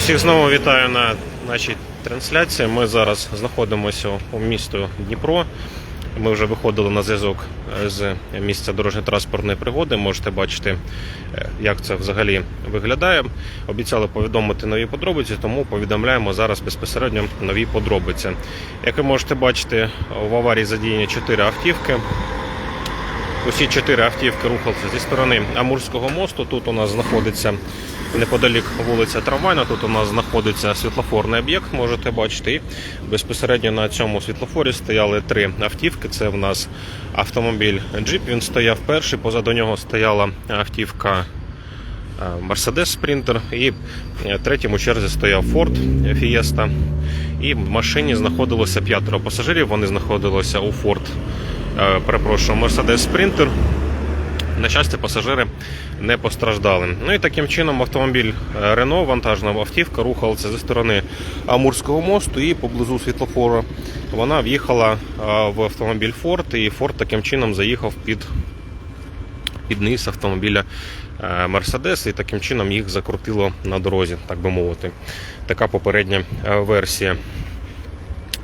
Всіх знову вітаю на нашій трансляції. Ми зараз знаходимося у місті Дніпро. Ми вже виходили на зв'язок з місця дорожньо-транспортної пригоди. Можете бачити, е, як це взагалі виглядає. Обіцяли повідомити нові подробиці, тому повідомляємо зараз безпосередньо нові подробиці. Як ви можете бачити, в аварії задіяні 4 автівки. Усі чотири автівки рухалися зі сторони Амурського мосту. Тут у нас знаходиться неподалік вулиця Трамвайна. Тут у нас знаходиться світлофорний об'єкт, можете бачити. Безпосередньо на цьому світлофорі стояли три автівки. Це в нас автомобіль Джип. Він стояв перший. Позаду нього стояла автівка Мерседес Спринтер. І е, третім у черзі стояв Ford Fiesta. І в машині знаходилося п'ятеро пасажирів. Вони знаходилися у Ford е, перепрошую, Mercedes Sprinter. На щастя, пасажири не постраждали. Ну і таким чином автомобіль е, Renault, вантажна автівка, рухалася зі сторони Амурського мосту і поблизу світлофору вона в'їхала е, в автомобіль Ford, і Ford таким чином заїхав під, під низ автомобіля е, Mercedes, і таким чином їх закрутило на дорозі, так би мовити. Така попередня е, версія.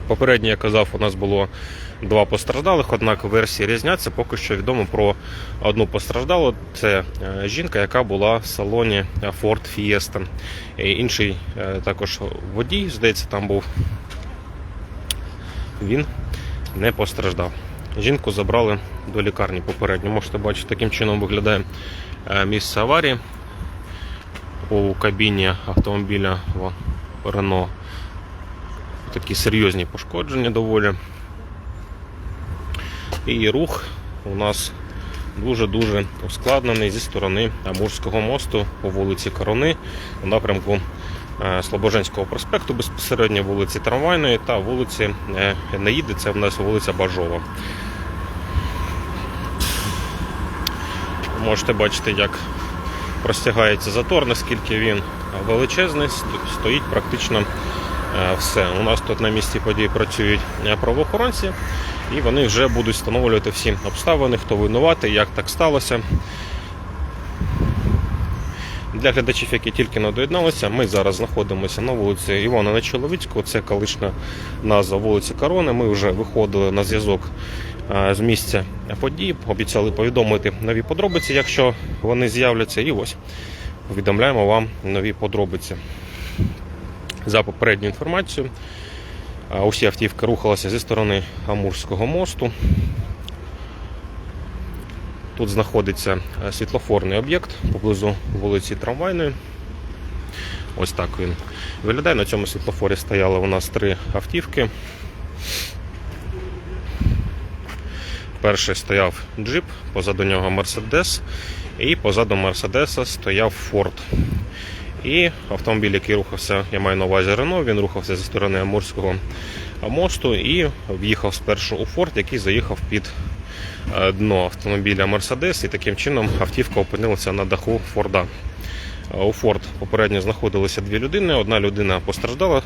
Попередньо я казав, у нас було два постраждалих, однак версії різняться. Поки що відомо про одну постраждалу. Це е, жінка, яка була в салоні Ford Fiesta. І інший е, також водій, здається, там був. Він не постраждав. Жінку забрали до лікарні попередньо. Можете бачити, таким чином виглядає е, місце аварії. У кабіні автомобіля Renault такі серйозні пошкодження доволі. І рух у нас дуже-дуже ускладнений зі сторони Амурського мосту по вулиці Корони у напрямку е, Слобоженського проспекту, безпосередньо вулиці Трамвайної та вулиці е, Наїди, це в нас вулиця Бажова. Можете бачити, як простягається затор, наскільки він величезний, стоїть практично Е, все. У нас тут на місці події працюють правоохоронці, і вони вже будуть встановлювати всі обставини, хто винуватий, як так сталося. Для глядачів, які тільки не доєдналися, ми зараз знаходимося на вулиці Івана Нечоловицького, це колишня назва вулиці Корони. Ми вже виходили на зв'язок е, з місця подій, обіцяли повідомити нові подробиці, якщо вони з'являться. І ось повідомляємо вам нові подробиці. За попередню інформацію, усі автівки рухалися зі сторони Амурського мосту. Тут знаходиться е, світлофорний об'єкт поблизу вулиці Трамвайної. Ось так він виглядає. На цьому світлофорі стояли у нас три автівки. Перший стояв джип, позаду нього Мерседес, і позаду Мерседеса стояв Форд. І автомобіль, який рухався, я маю на увазі Рено, він рухався зі сторони Амурського мосту і в'їхав спершу у Форд, який заїхав під е, дно автомобіля Мерседес, і таким чином автівка опинилася на даху Форда. Е, У Форд попередньо знаходилися дві людини. Одна людина постраждала.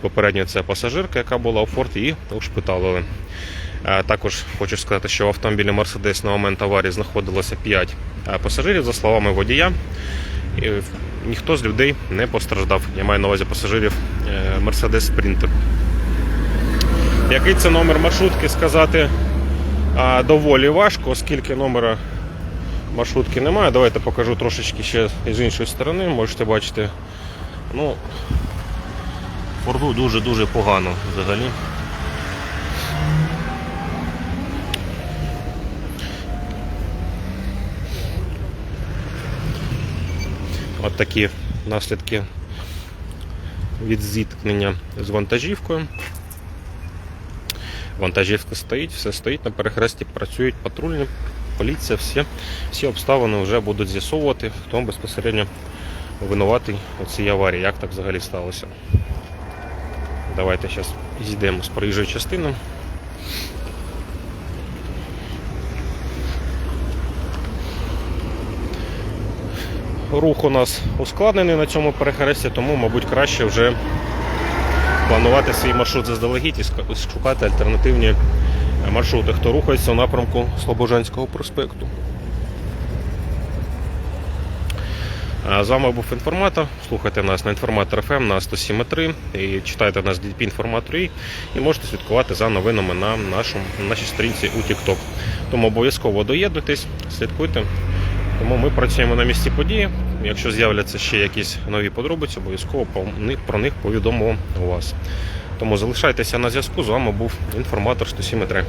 Попередньо це пасажирка, яка була у Форд, її ушпиталили. Е, Також хочу сказати, що в автомобілі Мерседес на момент аварії знаходилося 5 пасажирів, за словами водія. Ніхто з людей не постраждав. Я маю на увазі пасажирів Mercedes Sprinter. Який це номер маршрутки сказати доволі важко, оскільки номера маршрутки немає. Давайте покажу трошечки ще з іншої сторони. Можете бачити. Ну, Форду дуже-дуже погано взагалі. От такі наслідки від зіткнення з вантажівкою. Вантажівка стоїть, все стоїть на перехресті, працюють патрульні, поліція, всі, всі обставини вже будуть з'ясовувати, хто безпосередньо винуватий у цій аварії, як так взагалі сталося. Давайте зараз зійдемо з проїжджої частини. Рух у нас ускладнений на цьому перехресті, тому, мабуть, краще вже планувати свій маршрут заздалегідь і шукати альтернативні маршрути, хто рухається у напрямку Слобожанського проспекту. З вами був інформатор. Слухайте нас на інформатор FM на 107.3 і читайте нас DP інформаторі і можете слідкувати за новинами на нашому нашій сторінці у TikTok. Тому обов'язково доєднуйтесь, слідкуйте. Тому ми працюємо на місці події. Якщо з'являться ще якісь нові подробиці, обов'язково про них- повідомимо вас. Тому залишайтеся на зв'язку. З вами був інформатор 107.3.